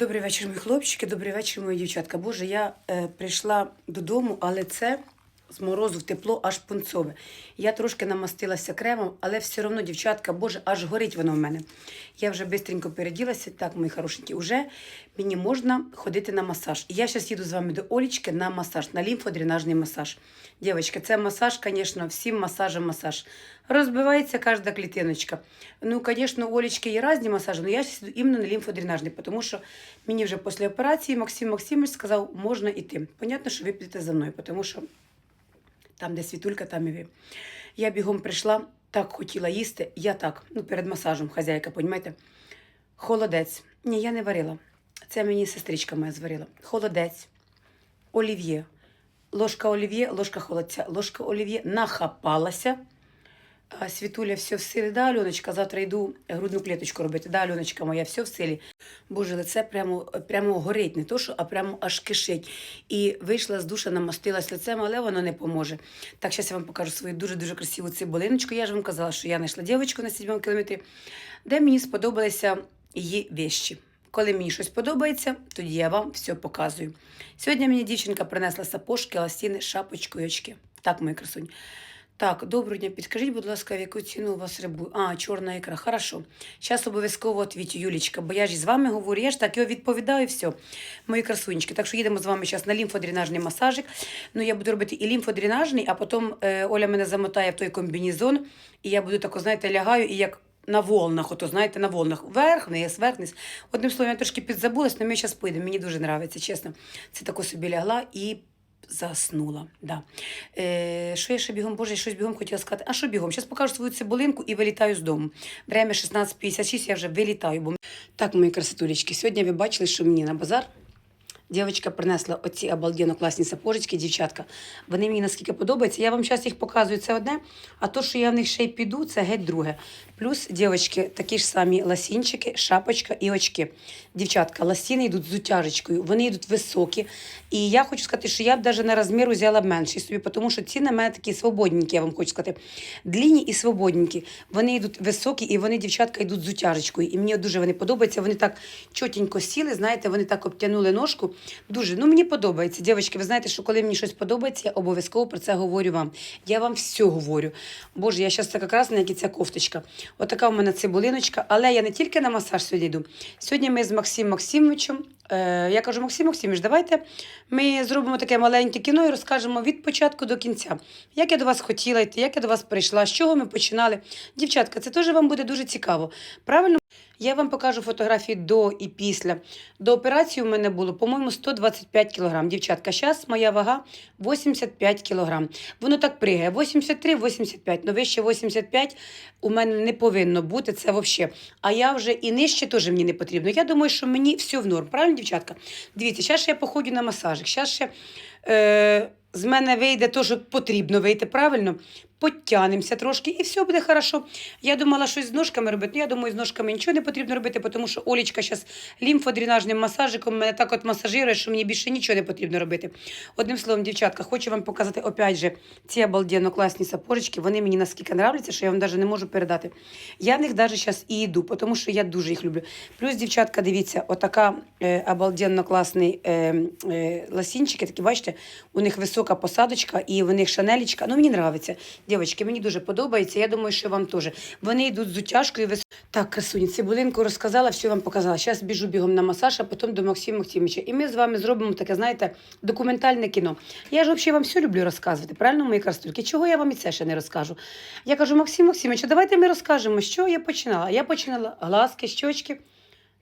Добрий вечір, мої хлопчики, добрий вечір, мої дівчатка. Боже, я е, прийшла додому, але це з морозу в тепло аж пунцове. Я трошки намастилася кремом, але все одно, дівчатка, боже, аж горить воно в мене. Я вже швидко переділася. Так, мої хорошенькі, вже мені можна ходити на масаж. Я зараз їду з вами до Олічки на масаж, на лімфодренажний масаж. Дівчатка, це масаж, звісно, всім масажем масаж. Розбивається кожна клітиночка. Ну, звісно, у Олечки є різні масажі, але я зараз йду іменно на лімфодренажний, тому що мені вже після операції Максим Максимович сказав, можна йти. Понятно, що ви підете за мною, тому що там, де світулька, там і ви. Я бігом прийшла, так хотіла їсти. Я так, ну, перед масажем, хазяйка, понімаєте? Холодець. Ні, я не варила. Це мені сестричка моя зварила. Холодець, олів'є. Ложка олів'є, ложка холодця. Ложка олів'є нахапалася. Світуля все в силі. Да, Альоночка, завтра йду грудну клеточку робити. Да, Альоночка моя, все в силі. Боже, лице прямо, прямо горить, не то що, а прямо аж кишить. І вийшла з душа, намастилась лицем, але воно не поможе. Так, зараз я вам покажу свою дуже-дуже красиву цибулиночку. Я ж вам казала, що я знайшла дівчинку на 7 кілометрі, де мені сподобалися її вещі. Коли мені щось подобається, тоді я вам все показую. Сьогодні мені дівчинка принесла сапожки, ластіни, шапочку і очки. Так, мої красунь. Так, доброго дня. Підкажіть, будь ласка, в яку ціну у вас рибу? А, чорна ікра. Хорошо. Зараз обов'язково відвічу, Юлічка, бо я ж із вами говорю, я ж так його відповідаю, все. Мої красунечки. Так що їдемо з вами зараз на лімфодренажний масажик. Ну, я буду робити і лімфодренажний, а потім е, Оля мене замотає в той комбінезон, і я буду тако, знаєте, лягаю і як. На волнах, ото знаєте, на волнах. Вверх, вниз, вверх, вниз. Одним словом, я трошки підзабулась, але ми зараз поїдемо. Мені дуже подобається, чесно. Це тако собі лягла і заснула. Да. Е, що я ще бігом, боже, я щось бігом хотіла сказати. А що бігом? Зараз покажу свою цибулинку і вилітаю з дому. Время 16.56, я вже вилітаю. Бо... Так, мої красотулечки, сьогодні ви бачили, що мені на базар Дівчинка принесла оці обалденно класні сапожечки, дівчатка. Вони мені наскільки подобаються. Я вам зараз їх показую, це одне, а то, що я в них ще й піду, це геть друге. Плюс, дівчатки, такі ж самі ласінчики, шапочка і очки. Дівчатка, ласіни йдуть з утяжечкою, вони йдуть високі. І я хочу сказати, що я б навіть на розмір взяла б менший собі, тому що ці на мене такі свободненькі, я вам хочу сказати. Длінні і свободненькі. Вони йдуть високі, і вони, дівчатка, йдуть з утяжечкою. І мені дуже вони подобаються. Вони так чотенько сіли, знаєте, вони так обтянули ножку. Дуже, ну мені подобається. Дівчатки, ви знаєте, що коли мені щось подобається, я обов'язково про це говорю вам. Я вам все говорю. Боже, я зараз така красна, як і ця кофточка. Отака у мене цибулиночка, але я не тільки на масаж сьогодні йду. Сьогодні ми з Максим Максимовичем. Е, я кажу, Максим Максимович, давайте ми зробимо таке маленьке кіно і розкажемо від початку до кінця. Як я до вас хотіла йти, як я до вас прийшла, з чого ми починали. Дівчатка, це теж вам буде дуже цікаво. Правильно? Я вам покажу фотографії до і після. До операції у мене було, по-моєму, 125 кг. Дівчатка, зараз моя вага 85 кг. Воно так пригає. 83-85, ну вище 85 у мене не повинно бути, це взагалі. А я вже і нижче теж мені не потрібно. Я думаю, що мені все в норм. Правильно, дівчатка? Дивіться, зараз ще я походю на масажик. Зараз ще е, з мене вийде те, що потрібно вийти, правильно? Подтянемося трошки і все буде хорошо. Я думала, щось з ножками робити. Ну, я думаю, з ножками нічого не потрібно робити, тому що Олічка зараз лімфодренажним масажиком мене так от масажирує, що мені більше нічого не потрібно робити. Одним словом, дівчатка, хочу вам показати опять же ці обалденно класні сапожечки. Вони мені наскільки нравляться, що я вам навіть не можу передати. Я в них навіть зараз і йду, тому що я дуже їх люблю. Плюс, дівчатка, дивіться, отака е, обалденно класний е, е, ласінчики, такі, бачите, у них висока посадочка і в них шанелічка. Ну, мені нравиться. Дівчатки, мені дуже подобається. Я думаю, що вам теж. Вони йдуть з утяжкою. Вис... Так, красуні, цибулинку розказала, все вам показала. Зараз біжу бігом на масаж, а потім до Максима Максимовича. І ми з вами зробимо таке, знаєте, документальне кіно. Я ж взагалі вам все люблю розказувати, правильно, мої красотульки? Чого я вам і це ще не розкажу? Я кажу, Максим Максимович, давайте ми розкажемо, що я починала. Я починала глазки, щочки,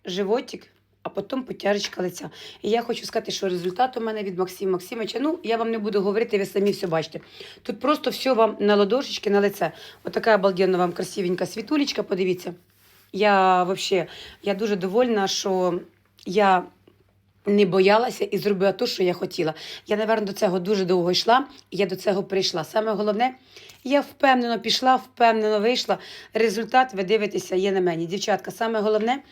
животик. А потім потяжечка лиця. І я хочу сказати, що результат у мене від Максима Максимовича, ну, я вам не буду говорити, ви самі все бачите. Тут просто все вам на ладошечки, на лице. Отака обалденна вам красивенька світулечка, подивіться. Я вообще, я дуже довольна, що я не боялася і зробила те, що я хотіла. Я, напевно, до цього дуже довго йшла, і я до цього прийшла. Саме головне, Я впевнено пішла, впевнено вийшла. Результат ви дивитеся є на мені. Дівчатка, саме головне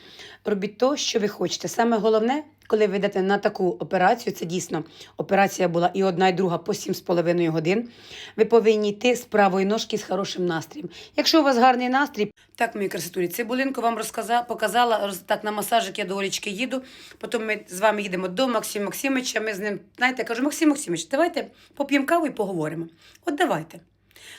робіть то, що ви хочете. Саме головне, коли ви йдете на таку операцію, це дійсно операція була і одна, і друга по 7,5 годин. Ви повинні йти з правої ножки з хорошим настроєм. Якщо у вас гарний настрій, так, мої красотулі, цибулинку вам розказала, показала, так на масажик я до Олічки їду. Потім ми з вами їдемо до Максима Максимовича. Ми з ним, знаєте, я кажу, Максим Максимович, давайте поп'ємо каву і поговоримо. От давайте.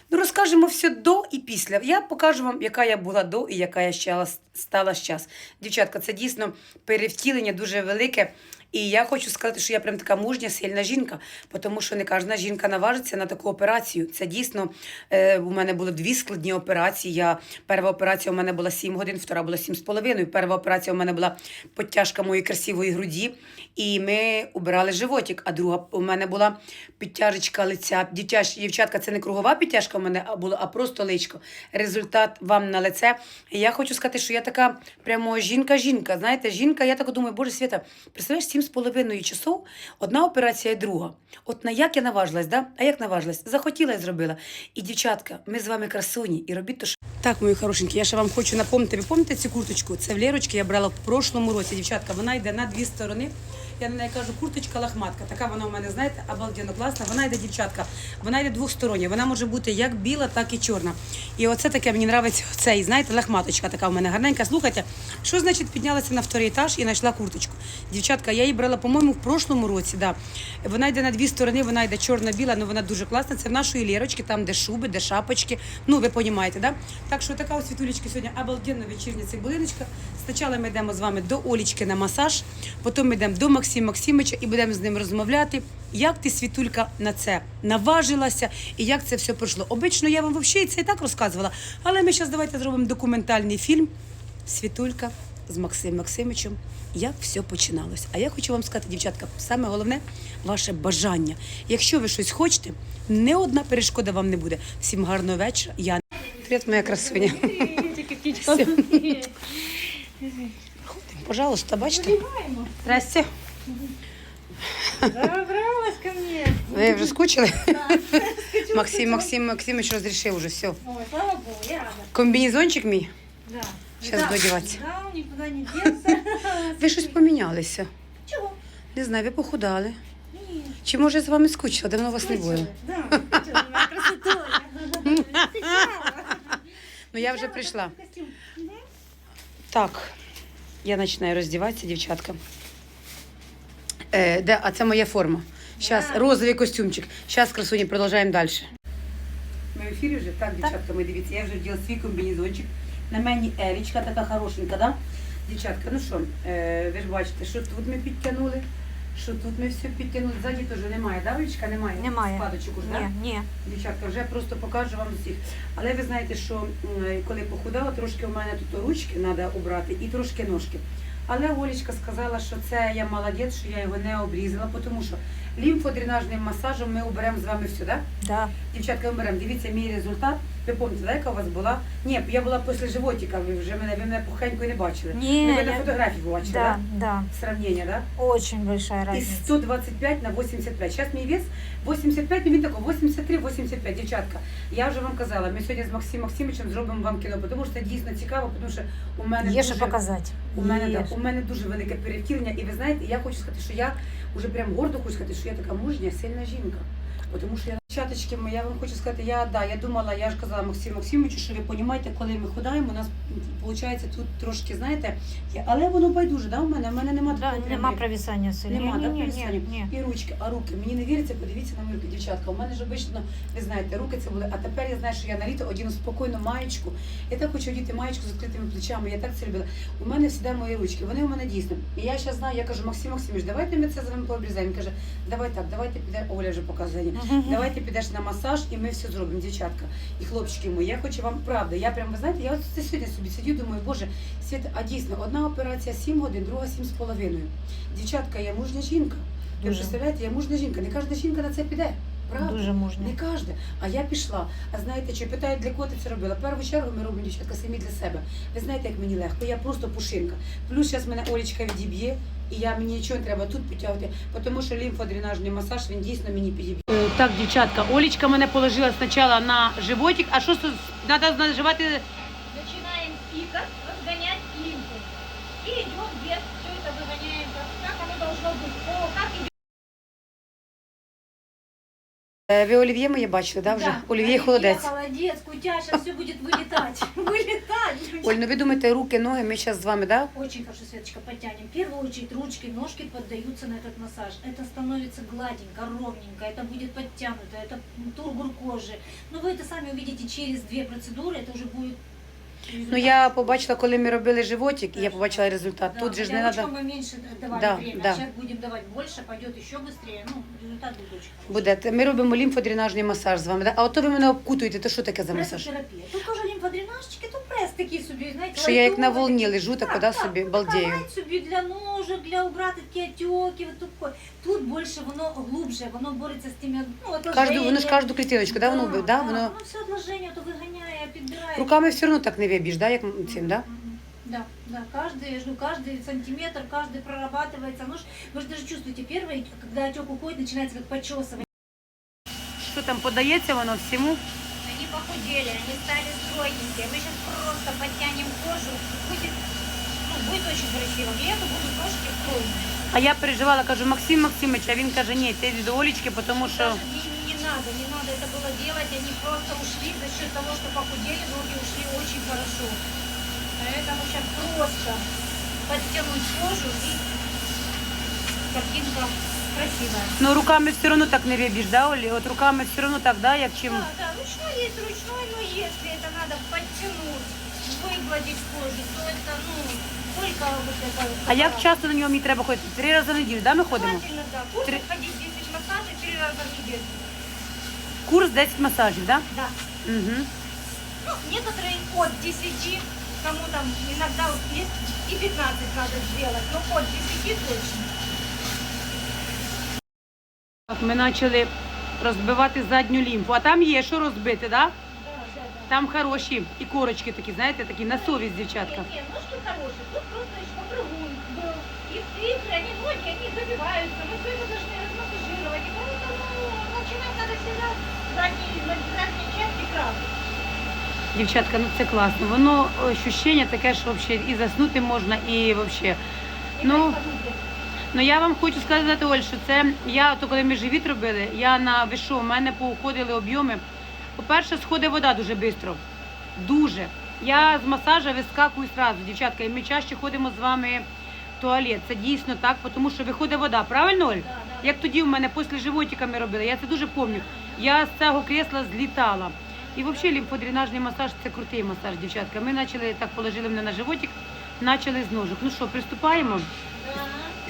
Ну, розкажемо все до і після. Я покажу вам, яка я була до і яка я стала зараз. Дівчатка, це дійсно перевтілення дуже велике. І я хочу сказати, що я прям така мужня, сильна жінка, тому що не кожна жінка наважиться на таку операцію. Це дійсно е, у мене було дві складні операції. Я, перша операція у мене була 7 годин, втора була 7,5. Перша операція у мене була підтяжка моєї красивої груді, і ми убирали животик. А друга у мене була підтяжечка лиця. Дівчат, дівчатка, це не кругова підтяжка у мене була, а просто личко. Результат вам на лице. Я хочу сказати, що я така прямо жінка-жінка. Знаєте, жінка, я так думаю, боже Свята, представляєш, сім з половиною часов одна операція і друга. От на як я наважилась, да? А як наважилась? Захотіла і зробила. І дівчатка, ми з вами красуні, і робіть то, що. Так, мої хорошенькі, я ще вам хочу напомнити. Ви пам'ятаєте цю курточку? Це в Лєрочки я брала в прошлому році. Дівчатка, вона йде на дві сторони. Я на неї кажу, курточка лахматка. Така вона у мене, знаєте, обалденно класна. Вона йде дівчатка, вона йде двостороння. Вона може бути як біла, так і чорна. І оце таке мені подобається цей, знаєте, лахматочка така у мене гарненька. Слухайте, що значить піднялася на вторий етаж і знайшла курточку? Дівчатка, я її брала, по-моєму, в прошлому році. Да. Вона йде на дві сторони, вона йде чорна-біла, але вона дуже класна. Це в нашої Лєрочки, там, де шуби, де шапочки. Ну, ви розумієте, да? Так що така ось світулечка сьогодні обалденна вечірня цибулиночка. Спочатку ми йдемо з вами до Олічки на масаж, потім ми йдемо до Максима Максимовича і будемо з ним розмовляти. Як ти, світулька, на це наважилася і як це все пройшло? Обично я вам взагалі це і так розказувала, але ми зараз давайте зробимо документальний фільм Світулька з Максимом Максимовичем. Як все починалось. А я хочу вам сказати, дівчатка, саме головне ваше бажання. Якщо ви щось хочете, не одна перешкода вам не буде. Всім гарного вечора. Я Привіт, моя красуня. Все. Пожалуйста, бачите? Здрасте. Забралась ко мне. Ви вже скучили? Максим Максим Максимович розрішив уже все. Ой, слава богу, я рада. Комбінезончик мій. Да. Щас буду одеваться. Да, никуда не делся. Ви щось помінялися. Чего? Не знаю, ви похудали. Нет. Чи може я з вами скучила? Давно вас не було. Да, моя. Ну я вже прийшла. Костюм. Так, я починаю роздіватися, дівчатка. Е, де, а це моя форма. Зараз Да. розовий костюмчик. Зараз, красуні, продовжуємо далі. Ми в ефірі вже? Так, дівчатка, ми дивіться, я вже вділа свій комбінезончик. На мені елічка така хорошенька, да? Дівчатка, ну що, е, ви ж бачите, що тут ми підтягнули, що тут ми все підтягнули. Ззаді теж немає, да, Олічка? Немає? Немає. Складочок уже, да? Ні, ні. Дівчатка, вже просто покажу вам всіх. Але ви знаєте, що м, коли похудала, трошки у мене тут ручки треба обрати і трошки ножки. Але Олічка сказала, що це я молодець, що я його не обрізала, тому що лімфодренажним масажем ми оберемо з вами все, да? Да. Дівчатка, ми беремо. Дивіться мій результат. Ви пам'ятаєте, да, яка у вас була? Ні, я була після животика, ви вже мене, ви мене пухенько не бачили. Ні, ну, ви на я- фотографії бачили, Да, да? да. Сравнення, да? Очень большая Із разница. 125 на 85. Зараз мій вес 85, ну він такий 83-85. Дівчатка, я вже вам казала, ми сьогодні з Максимом Максимовичем зробимо вам кіно, тому що це дійсно цікаво, тому що у мене Є що дуже... показати. У мене, Є да, у мене дуже велике перевтілення, і ви знаєте, я хочу сказати, що я вже прям гордо хочу сказати, що я така мужня, сильна жінка. Тому що я чаточки, я вам хочу сказати, я да, я думала, я ж казала Максиму Максимовичу, що ви розумієте, коли ми худаємо, у нас виходить тут трошки, знаєте, але воно байдуже, да, у мене, у мене нема Да, такого нема провисання силі. Нема, ні, так, ні, провисання? ні, ні. І ручки, а руки. Мені не віриться, подивіться на мої дівчатка. У мене ж обично, ви знаєте, руки це були. А тепер я знаю, що я на літо одіну спокійну маєчку. Я так хочу одіти маєчку з відкритими плечами. Я так це любила. У мене завжди мої ручки. Вони у мене дійсно. І я зараз знаю, я кажу, Максим Максимович, давайте ми це з вами пообрізаємо. Він каже, давай так, давайте піде. Оля вже показує. Мгм. Давайте підеш на масаж, і ми все зробимо, дівчатка. І хлопчики мої, я хочу вам правда. Я прям, ви знаєте, я от це сьогодні собі сидю, думаю, боже, Світа, а дійсно, одна операція 7 годин, друга 7 з половиною. Дівчатка, я мужня жінка. Ви представляєте, я мужня жінка. Не кожна жінка на це піде. Правда? Дуже мужня. Не кожна. А я пішла. А знаєте, чи питають, для кого ти це робила? Першу чергу ми робимо дівчатка самі для себе. Ви знаєте, як мені легко. Я просто пушинка. Плюс зараз мене Олечка відіб'є, і я мені нічого не треба тут підтягувати, тому що лімфодренажний масаж він дійсно мені підіб'є. Так, дівчатка, Олічка мене положила спочатку на животик, а що треба наживати? Починаємо пика Ви олів'є моє бачили, да, вже? Олів'є холодець. холодец, кутяша, все будет вылетать. Вылетать. Оль, ну ви думаєте, руки, ноги, ми зараз з вами, да? Очень хорошо, Светочка, подтянем. В первую очередь ручки, ножки поддаются на этот массаж. Это становится гладенько, ровненько, это будет подтянуто, это тургур кожи. Но вы это сами увидите через две процедуры, это уже будет Ну я побачила, коли ми робили животик, і я побачила результат. Да, Тут же ж не треба. мы меньше давали Да, время, да. а сейчас будем давать больше, пойдет еще быстрее. Ну, результат будет очень хороший. Буде. Ми робимо лімфодренажний масаж з вами, да? А ото ви мене обкутуєте, то що таке за масаж? Пресотерапія. Тут теж лімфодренажчики, тут прес такий собі, знаєте, Що я як на лайтовий. волні лежу, так, да, собі, ну, балдею. така лайт собі для ножок, для убрати такі отеки, от такой. Тут більше воно глубже, воно бореться з тими, ну, Кажду, отложеннями. воно ж кожну клітиночку, да, воно, да, воно воно все отложення, то виганяє, підбирає. руками все одно так не вибіж, да, як цим, да? Мгм. Да, да, каждый, я жду, каждый сантиметр, каждый прорабатывается. Ну, ж- вы же даже чувствуете, первый, когда отек уходит, начинается как почесывание. Що там подається воно всьому? Они похудели, они стали стройненькие. Мы сейчас просто подтянем кожу. Будет, ну, будет очень красиво. И это будут ножки стройные. А я переживала, кажу, Максим Максимович, а він каже, ні, ти йди до Олічки, тому що Даже не, не надо, не надо это было делать. Они просто ушли за счет того, что похудели, ноги ушли очень хорошо. Поэтому сейчас просто подтянуть кожу и картинка красивая. ну руками все одно так не вибіж, да, Олі? От руками все одно так, да, як чим. Да, да, ручной есть ручной, но если это надо подтянуть, выгладить кожу, то это, ну, только вот это... А як часто на нього мені треба ходити? Три рази на неділю, да, ми ходимо? Желательно, да. Курс Три- ходить 10 массажей три раза в неделю. Курс 10 масажів, да? Да. Угу. Ну, некоторые от 10, кому там иногда вот есть и 15 надо сделать, но от 10 точно. Так, ми почали розбивати задню лімфу. А там є що розбити, да? Да, да, да. Там хороші і корочки такі, знаєте, такі на совість, дівчатка. Нет, нет, ножки хорошие, тут просто еще попрыгун был. И цифры, они ноги, они забиваются, мы все это должны размассажировать. И поэтому начинать надо всегда с задней, с задней части красить. Дівчатка, ну це класно. Воно ощущення таке, що взагалі і заснути можна, і взагалі. И Ну, так подумайте. Ну я вам хочу сказати, Оль, що це я то коли ми живіт робили, я на вишу, у мене поуходили об'єми. По-перше, сходить вода дуже швидко. Дуже. Я з масажа вискакую одразу, дівчатка, і ми чаще ходимо з вами в туалет. Це дійсно так, тому що виходить вода. Правильно, Оль? Да, да. Як тоді в мене після животика ми робили, я це дуже пам'ятаю. Я з цього крісла злітала. І взагалі лімфодренажний масаж це крутий масаж, дівчатка. Ми почали так положили мене на животик, почали з ножок. Ну що, приступаємо?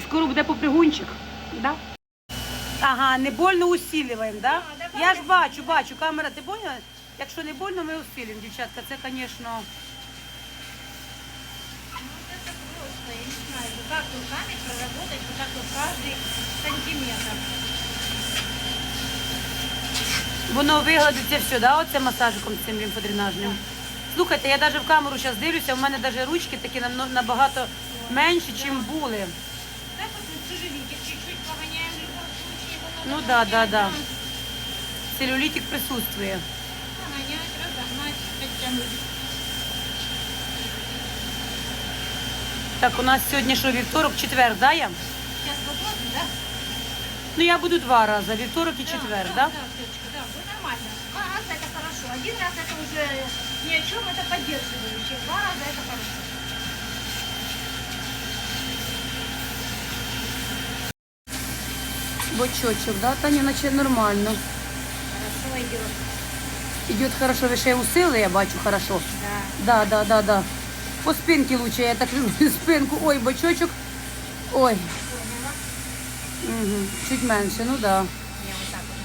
Скоро буде попригунчик. Да? Ага, не больно усилюємо, да? Я ж бачу, бачу, камера, ти поняла? Якщо не больно, ми усилюємо, дівчатка. Це, звісно, Ну, просто, я не знаю, как руками проработать вот так вот каждый сантиметр. воно вигладиться все, да, оце масажиком цим лімфодренажним. Слухайте, я навіть в камеру зараз дивлюся, у мене навіть ручки такі набагато менші, ніж були. Ну надо да, да, погонять, да. Целлюлітик присутствує. Погонять, разогнать, подтянуть. Так, у нас сьогодні що, вівторок, четвер, да, я? Сейчас попробуем, да? Ну я буду два рази, вівторок і четвер, да? Да, Светочка, да, вы нормально. Два раза это хорошо. Один раз это уже ни о чем, это поддерживающее. Два раза это хорошо. Бочочок, да, Таня, наче нормально. Хорошо идет. Идет хорошо, й усили, я бачу хорошо. Да. Да, да, да, да. По спинке лучше, я так люблю спинку. Ой, бочочок. Ой, угу. чуть менше, ну да.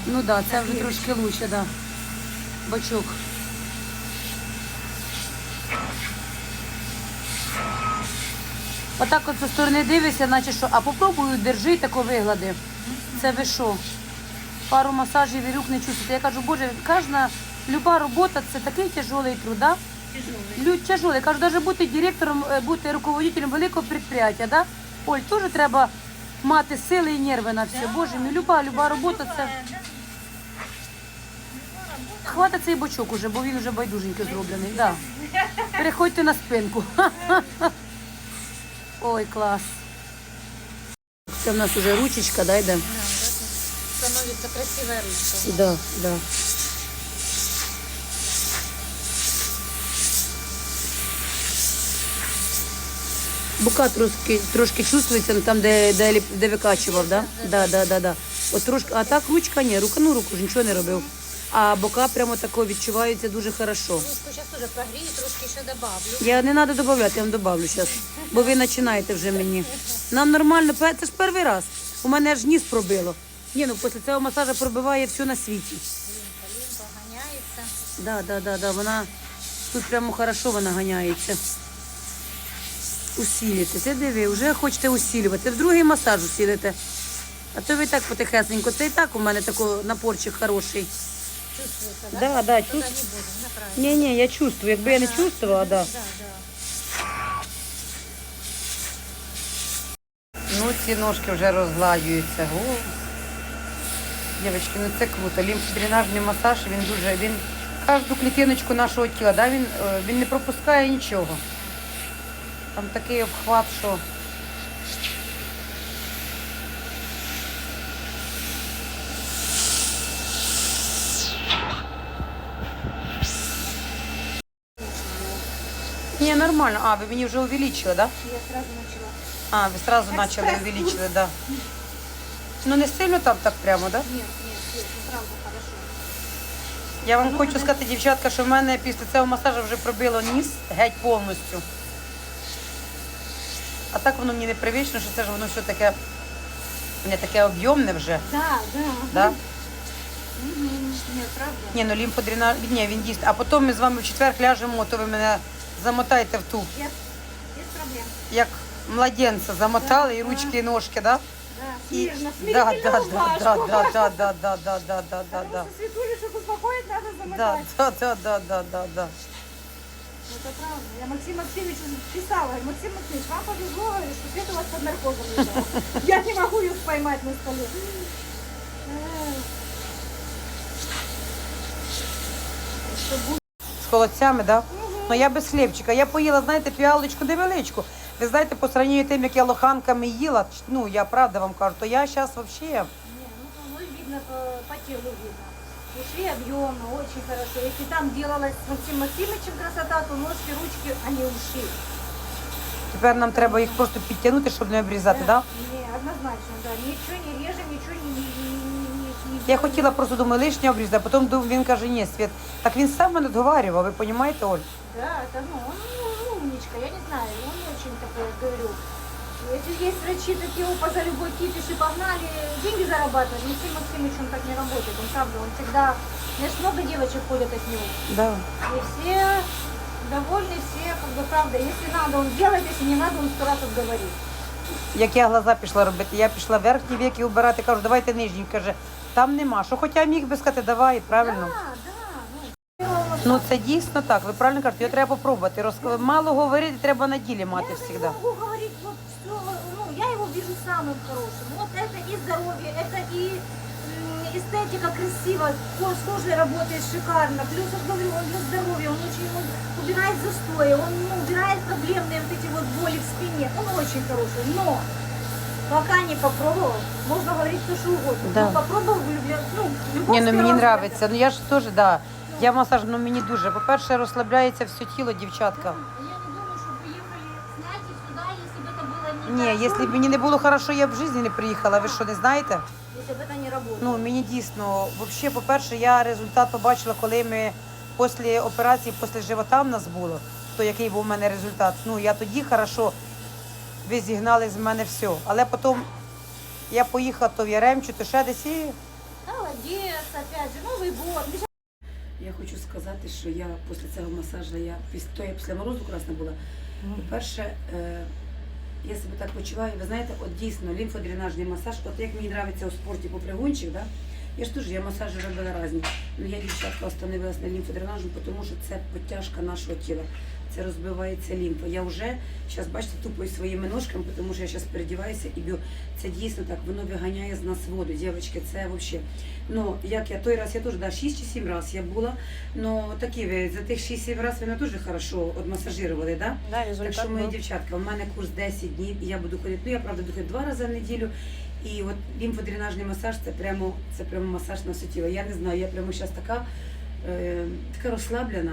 Ну да, це вже трошки лучше, да. Бочок. Отак от зі сторони дивишся, наче що, а попробую, держи тако виглади. Це ви що? Пару масажів і рук не чувствуєте. Я кажу, боже, кожна, люба робота це такий тяжелий труд, да? Люд тяжелий. Кажу, навіть бути директором, е, бути руководителем великого підприємства, да? Оль, теж треба мати сили і нерви на все. Боже мій, люба, люба робота це. Хватить цей бочок уже, бо він вже байдуженько зроблений. Да. Переходьте на спинку. Ой, клас. Це в нас уже ручечка, да, йде? Становится красивая ручка. Да, да. Бука трошки, трошки чувствується ну, там, де, де, де викачував, да? Да, да, да, да. От трошки, а так ручка ні, рука, ну руку ж нічого не робив. А бока прямо тако відчуваються дуже хорошо. Ручку сейчас уже прогрею, трошки еще добавлю. Я не треба додавати, я вам добавлю зараз. Бо ви починаєте вже мені. Нам нормально, це ж перший раз. У мене аж ніс пробило. Ні, ну після цього масажу пробиває все на світі. Лимфа, лимфа гоняется. Да, да, да, да. Вона тут прямо хорошо вона ганяється. Усілити. Це диви, вже хочете усілювати. В другий масаж усілите. А то ви так потихесенько. Це і так у мене такий напорчик хороший. Чувствуется, да? Да, да, чувств... не. Ні, ні, я чувствую. Якби я не чувствувала, да. Да, да. Ну, ці ножки вже розгладюються. О. Дівчатки, ну це круто. Лімфодренажний масаж, він дуже, він кожну клітиночку нашого тіла, да, він, е, він не пропускає нічого. Там такий обхват, що. Ні, нормально. А, ви мені вже увеличили, так? Да? Я сразу начала. А, ви сразу почали увеличили, да. Ну не сильно там так прямо, да? Нет, нет, нет, ну правда хорошо. Я вам хочу сказати, дівчатка, що в мене після цього масажу вже пробило ніс геть повністю. А так воно мені непривично, що це ж воно все таке не таке об'ємне вже. Да, да. Да? Мгм. Нет, правда. Ні, ну лімфодренаж, ні, він дійсно. А потім ми з вами в четвер ляжемо, то ви мене замотаєте в ту, Yes. Без проблем. як младенця замотали, і ручки, і ножки, да? Да, І... смирно, Да, смирительную да, да, рубашку. да, да, да, да, да, да, да, да, да. Потому что Светулю, чтобы успокоить, надо Да, замотать. да, да, да, да, да, да. Это правда. Я Максиму Максимовичу писала. Максим Максимович, вам повезло, говорю, что Света у вас под наркозом лежала. Я не могу ее поймать на столе. Эх. Что будет? З холодцями, да? Ну я без хлібчика. Я поїла, знаєте, фіалочку невеличку. Ви знаєте, по сравнению тим, як я лоханками їла, ну я правда вам кажу, то я зараз взагалі. Не, ну, ну видно по, по телу видно. Ушли объемно, очень хорошо. Если там делалось с Максимом Максимовичем красота, то ножки, ручки, они ушли. Тепер нам треба їх просто підтягнути, щоб не обрізати, так? Да? Не, однозначно, да. Ничего не режем, ничего не, не, не, не, не Я хотіла просто думаю, лишнє обрізати, а потім дум- він каже, ні, Світ. Так він сам мене договарював, ви розумієте, Оль? Да, это ну, он ну, умничка, я не знаю, он очень такой, говорю. Если есть врачи такие, опа, за любой кипиш и погнали, деньги зарабатывать, Максим Максимович, он так не работает, он правда, он всегда, знаешь, много девочек ходят от него. Да. И все довольны, все, как бы, правда, если надо, он делает, если не надо, он сто раз отговорит. Як я глаза пішла робити, я пішла верхні віки убирати, кажу, давайте нижні. Каже, там нема. Що хоча міг би сказати, давай, правильно. Да, да, ну, Ну це дійсно так, ви правильно кажете, його треба попробувати. Роз... Мало говорити, треба на ділі мати Я завжди. не могу говорить вот все, ну, я его вижу самым хорошим. Вот это и здоровье, это и м, эстетика красиво, кожа с кожей работает шикарно. Плюс, я говорю, он для здоровья, он очень он убирает застои, он ну, убирает проблемные вот эти вот боли в спине. Он очень хороший, но пока не попробовал, можно говорить все, что угодно. Да. Но попробовал влюблен, ну, любовь Ні, ну с мені первого подобається. Ну я ж теж, да. Я масаж, ну мені дуже. По-перше, розслабляється все тіло, дівчатка. Я не думаю, что приехали снять и сюда, если бы это было не Ні, так. якщо б мені не було хорошо, я б в житті не приїхала. Ви що, не знаєте? Если бы это не работало. Ну мені дійсно, взагалі, по-перше, я результат побачила, коли ми після операції, після живота в нас було, то який був у мене результат. Ну я тоді хорошо, ви зігнали з мене все. Але потім я поїхала то в Яремчу, то ще десь і Молодец, опять же, Новый год. Я хочу сказати, що я після цього масажу, я після то я після морозу красна була. По-перше, е, я себе так почуваю, ви знаєте, от дійсно лімфодренажний масаж, от як мені подобається у спорті попригунчик, да? я ж теж я масажі робила різні. Ну я дівчатка остановилась на лімфодренажу, тому що це підтяжка нашого тіла. Це розбивається лімфа. Я вже зараз бачите тупою своїми ножками, тому що я зараз передіваюся і б'ю. Це дійсно так, воно виганяє з нас воду. Дівчатки, це взагалі. Ну, як я той раз, я теж да, 6 чи 7 разів я була. Ну такі ви за тих 6-7 разів ви мене дуже хорошо одмасажирували, да? Да, Так що, мої был. дівчатка, у мене курс 10 днів, і я буду ходити. Ну, я правда буду ходити два рази в неділю. І от лімфодренажний масаж це прямо, це прямо масаж на все тіло. Я не знаю, я прямо зараз така, така розслаблена,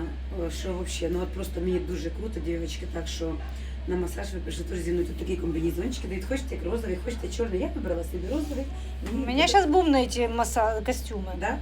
що взагалі, ну от просто мені дуже круто, дівчатки, так що на масаж ви прийшли теж зі мною. Тут такі комбінезончики дають, хочете як розовий, хочете чорний. Я вибрала собі розовий. У Мені зараз сейчас маса костюми. Да?